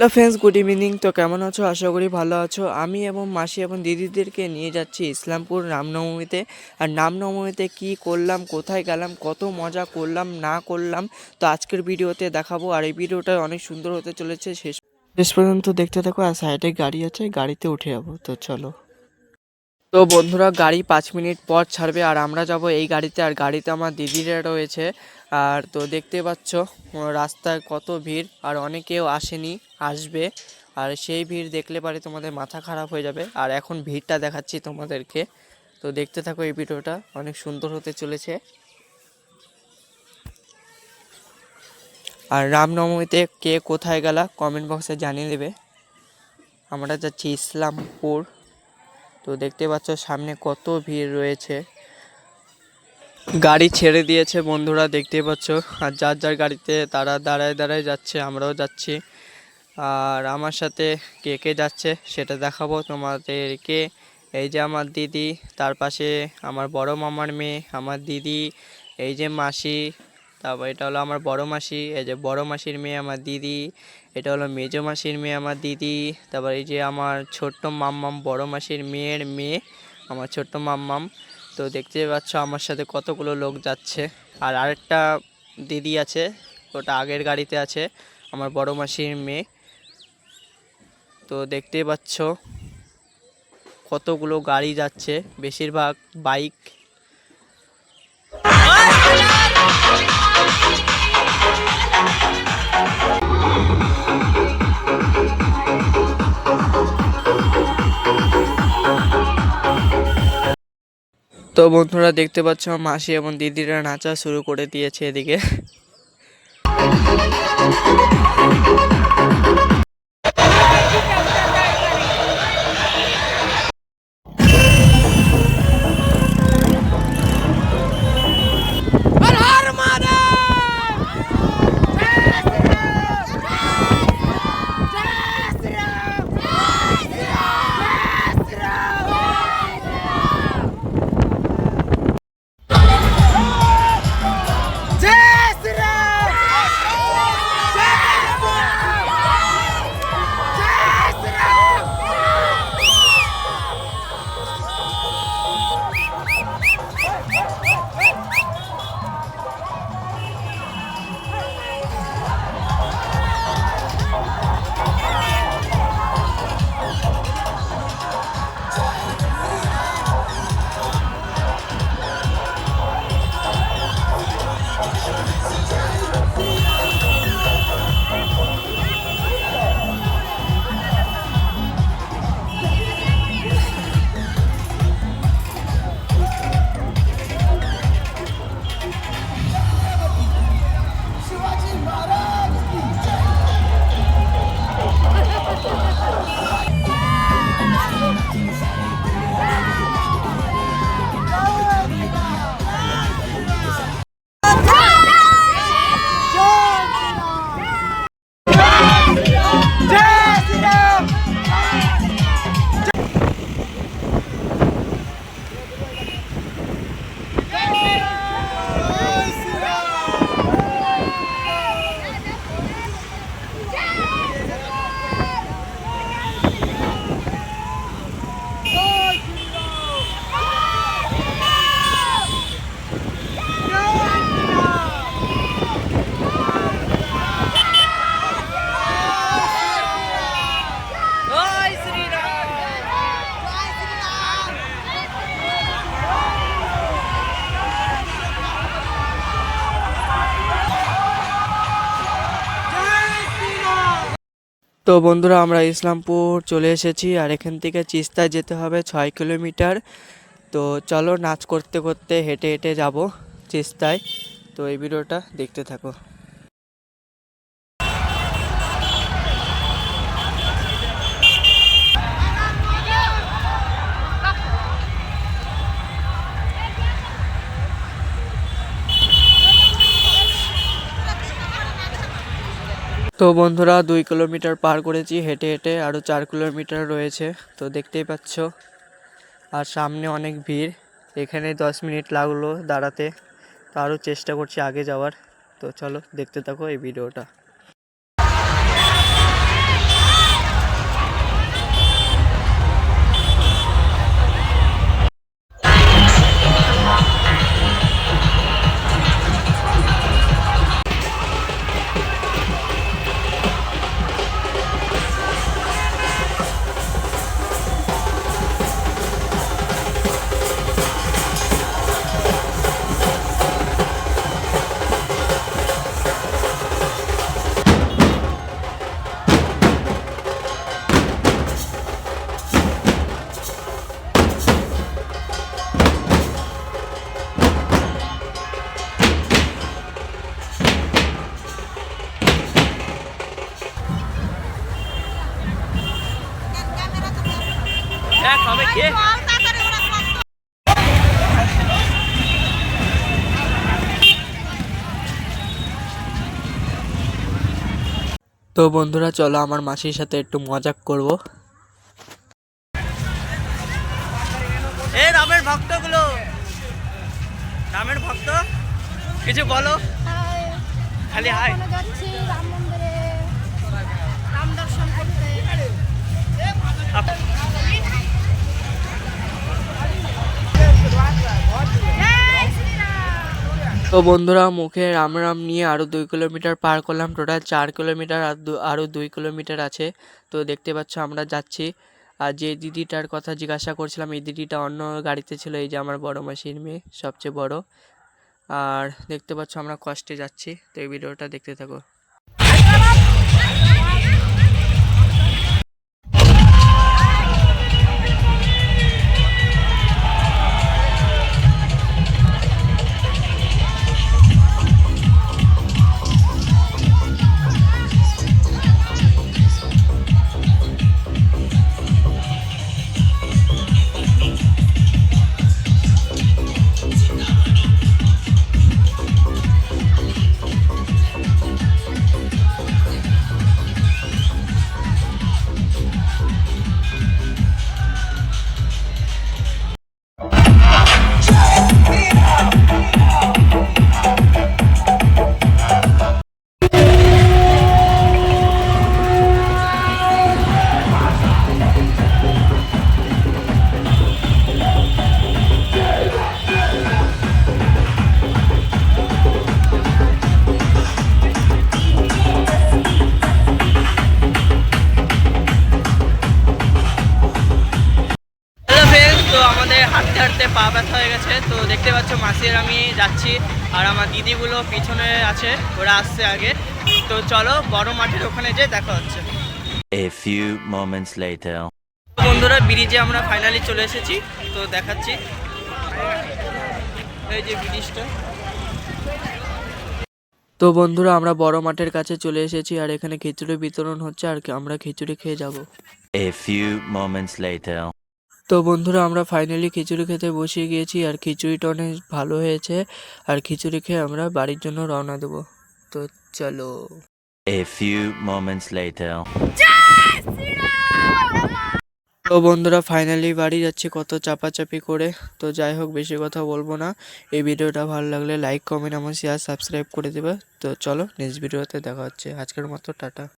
Hello friends, good evening. তো কেমন আছো? আশা করি ভালো আছো। আমি এবং মাসি এবং দিদিদেরকে নিয়ে যাচ্ছি ইসলামপুর রামনবমীতে। আর রামনবমীতে কি করলাম, কোথায় গেলাম, কত মজা করলাম, না করলাম, তো আজকের ভিডিওতে দেখাবো। আর এই ভিডিওটা অনেক সুন্দর হতে চলেছে। শেষ শেষ পর্যন্ত দেখতে থাকো। আর সাইডে গাড়ি আছে, গাড়িতে উঠে যাব। তো চলো। তো বন্ধুরা, গাড়ি পাঁচ মিনিট পর ছাড়বে আর আমরা যাব এই গাড়িতে। আর গাড়িতে আমার দিদিরা রয়েছে। আর তো দেখতে পাচ্ছ, রাস্তায় কত ভিড়, আর অনেকেও আসেনি, আসবে। আর সেই ভিড় দেখলে পারে তোমাদের মাথা খারাপ হয়ে যাবে। আর এখন ভিড়টা দেখাচ্ছি তোমাদেরকে। তো দেখতে থাকো এই ভিডিওটা, অনেক সুন্দর হতে চলেছে। আর রামনবমীতে কে কোথায় গেলা কমেন্ট বক্সে জানিয়ে দেবে। আমরা যাচ্ছি ইসলামপুর। তো দেখতে পাচ্ছ সামনে কত ভিড় রয়েছে। গাড়ি ছেড়ে দিয়েছে বন্ধুরা, দেখতে পাচ্ছ। আর যার যার গাড়িতে তারা দাঁড়ায় দাঁড়ায় যাচ্ছে, আমরাও যাচ্ছি। আর আমার সাথে কে কে যাচ্ছে সেটা দেখাবো তোমাদেরকে। এই যে আমার দিদি, তার পাশে আমার বড় মামার মেয়ে, আমার দিদি, এই যে মাসি তারপর এটা হলো আমার বড় মাসি, এই যে বড় মাসির মেয়ে আমার দিদি, এটা হলো মেজো মাসির মেয়ে আমার দিদি, তারপর এই যে আমার ছোট্ট মাম্মাম, বড় মাসির মেয়ের মেয়ে, আমার ছোট্ট মাম্মাম। তো দেখতে পাচ্ছ আমার সাথে কতগুলো লোক যাচ্ছে। আর আরেকটা দিদি আছে, ওটা আগের গাড়িতে আছে, আমার বড় মাসির মেয়ে। তো দেখতেই পাচ্ছ কতগুলো গাড়ি যাচ্ছে, বেশিরভাগ বাইক। তো বন্ধুরা দেখতে পাচ্ছ মাসি এবং দিদিরা নাচা শুরু করে দিয়েছে এদিকে। তো বন্ধুরা, আমরা ইসলামপুর চলে এসেছি আর এখান থেকে চিস্তায় যেতে হবে ছয় কিলোমিটার। তো চলো নাচ করতে করতে হেঁটে হেঁটে যাব চিস্তায়। তো এই ভিডিওটা দেখতে থাকো। তো বন্ধুরা, দুই কিলোমিটার পার করেছি হেঁটে হেঁটে আরও চার কিলোমিটার রয়েছে। তো দেখতেই পাচ্ছ, আর সামনে অনেক ভিড়। এখানে দশ মিনিট লাগল দাঁড়াতে। তো আরও চেষ্টা করছি আগে যাওয়ার। তো চলো দেখতে থাকো এই ভিডিওটা। দেখ হবে কে তো বন্ধুরা চলো আমার মাসির সাথে একটু মজাক করব। এ রামের ভক্তগুলো। রামের ভক্ত কিছু বলো। হাই খালি হাই তো বন্ধুরা, মুখে রাম রাম নিয়ে আরও দুই কিলোমিটার পার করলাম টোটাল চার কিলোমিটার আর আরও দুই কিলোমিটার আছে। তো দেখতে পাচ্ছ আমরা যাচ্ছি। আর যে দিদিটার কথা জিজ্ঞাসা করছিলাম, এই দিদিটা অন্য গাড়িতে ছিল, এই যে আমার বড় মাসির মেয়ে, সবচেয়ে বড়। আর দেখতে পাচ্ছ আমরা কষ্টে যাচ্ছি। তো এই ভিডিওটা দেখতে থাকো। গেছে তো দেখতে পাচ্ছ মাসি আর আমি যাচ্ছি আর আমার দিদিগুলো পিছনে আছে ওরা আসছে আগে। তো চলো বড় মাঠের ওখানে যে দেখা হচ্ছে। A few moments later. বন্ধুরা ব্রিজে আমরা ফাইনালি চলে এসেছি তো দেখাচ্ছি। এই যে ব্রিজটা। তো বন্ধুরা আমরা বড় মাঠের কাছে চলে এসেছি আর এখানে খিচুড়ি বিতরণ হচ্ছে আর কি আমরা খিচুড়ি খেয়ে যাব। A few moments later. তো বন্ধুরা আমরা ফাইনালি খিচুড়ি খেতে বসে গিয়েছি আর খিচুড়িটা অনেক ভালো হয়েছে আর খিচুড়ি খেয়ে আমরা বাড়ির জন্য রওনা দেবো। তো চলো। A few moments later. তো বন্ধুরা ফাইনালি বাড়ি যাচ্ছি কত চাপাচাপি করে। তো যাই হোক বেশি কথা বলব না। এই ভিডিওটা ভালো লাগলে লাইক কমেন্ট আমার শেয়ার সাবস্ক্রাইব করে দেবে। তো চলো নেক্সট ভিডিওতে দেখা হচ্ছে। আজকের মতো টাটা।